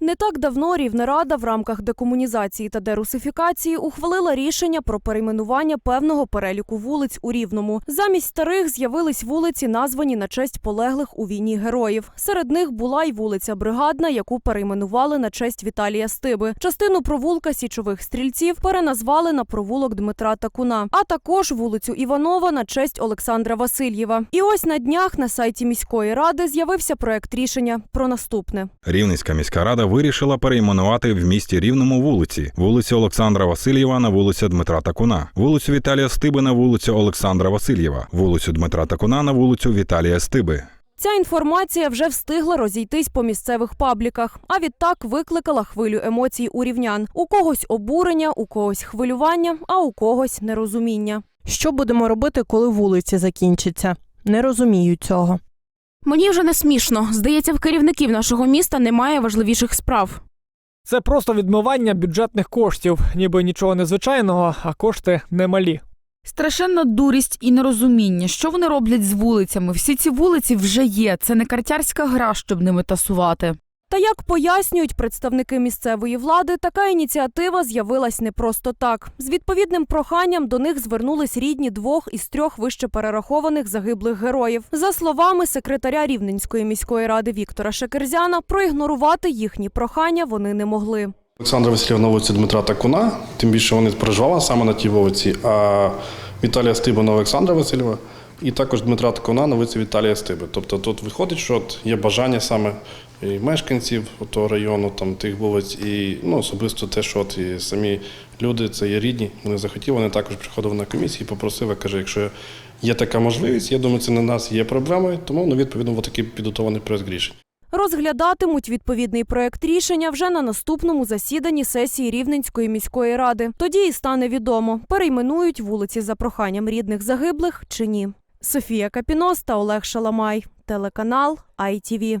Не так давно Рівнерада в рамках декомунізації та дерусифікації ухвалила рішення про перейменування певного переліку вулиць у Рівному. Замість старих з'явились вулиці, названі на честь полеглих у війні героїв. Серед них була й вулиця Бригадна, яку перейменували на честь Віталія Стиби. Частину провулка січових стрільців переназвали на провулок Дмитра Такуна, а також вулицю Іванова на честь Олександра Васильєва. І ось на днях на сайті міської ради з'явився проект рішення про наступне. Рівненська міська рада вирішила перейменувати в місті Рівному вулиці: вулицю Олександра Васильєва на вулицю Дмитра Такуна, вулицю Віталія Стиби на вулицю Олександра Васильєва, вулицю Дмитра Такуна на вулицю Віталія Стиби. Ця інформація вже встигла розійтись по місцевих пабліках, а відтак викликала хвилю емоцій у рівнян. У когось обурення, у когось хвилювання, а у когось нерозуміння. Що будемо робити, коли вулиці закінчаться? Не розумію цього. Мені вже не смішно. Здається, в керівників нашого міста немає важливіших справ. Це просто відмивання бюджетних коштів, ніби нічого незвичайного, а кошти немалі. Страшенна дурість і нерозуміння, що вони роблять з вулицями. Всі ці вулиці вже є. Це не картярська гра, щоб ними тасувати. Та як пояснюють представники місцевої влади, така ініціатива з'явилась не просто так. З відповідним проханням до них звернулись рідні двох із трьох вище перерахованих загиблих героїв. За словами секретаря Рівненської міської ради Віктора Шекерзяна, проігнорувати їхні прохання вони не могли. Олександра Васильєва на вулиці Дмитра Такуна, тим більше вони проживали саме на тій вулиці, а Віталія Стиба на Олександра Васильєва і також Дмитра Такуна на Віталія Стиби. Тобто тут виходить, що от є бажання саме і мешканців того району, там тих вулиць, і ну, особисто те, що от і самі люди, це є рідні, вони захотіли, вони також приходили на комісію і попросили, каже, якщо є така можливість, я думаю, це не нас є проблемою, тому ну, відповідно от такий підготовлений проект рішень. Розглядатимуть відповідний проект рішення вже на наступному засіданні сесії Рівненської міської ради. Тоді і стане відомо, перейменують вулиці за проханням рідних загиблих чи ні. Софія Капінос та Олег Шаламай, телеканал ITV.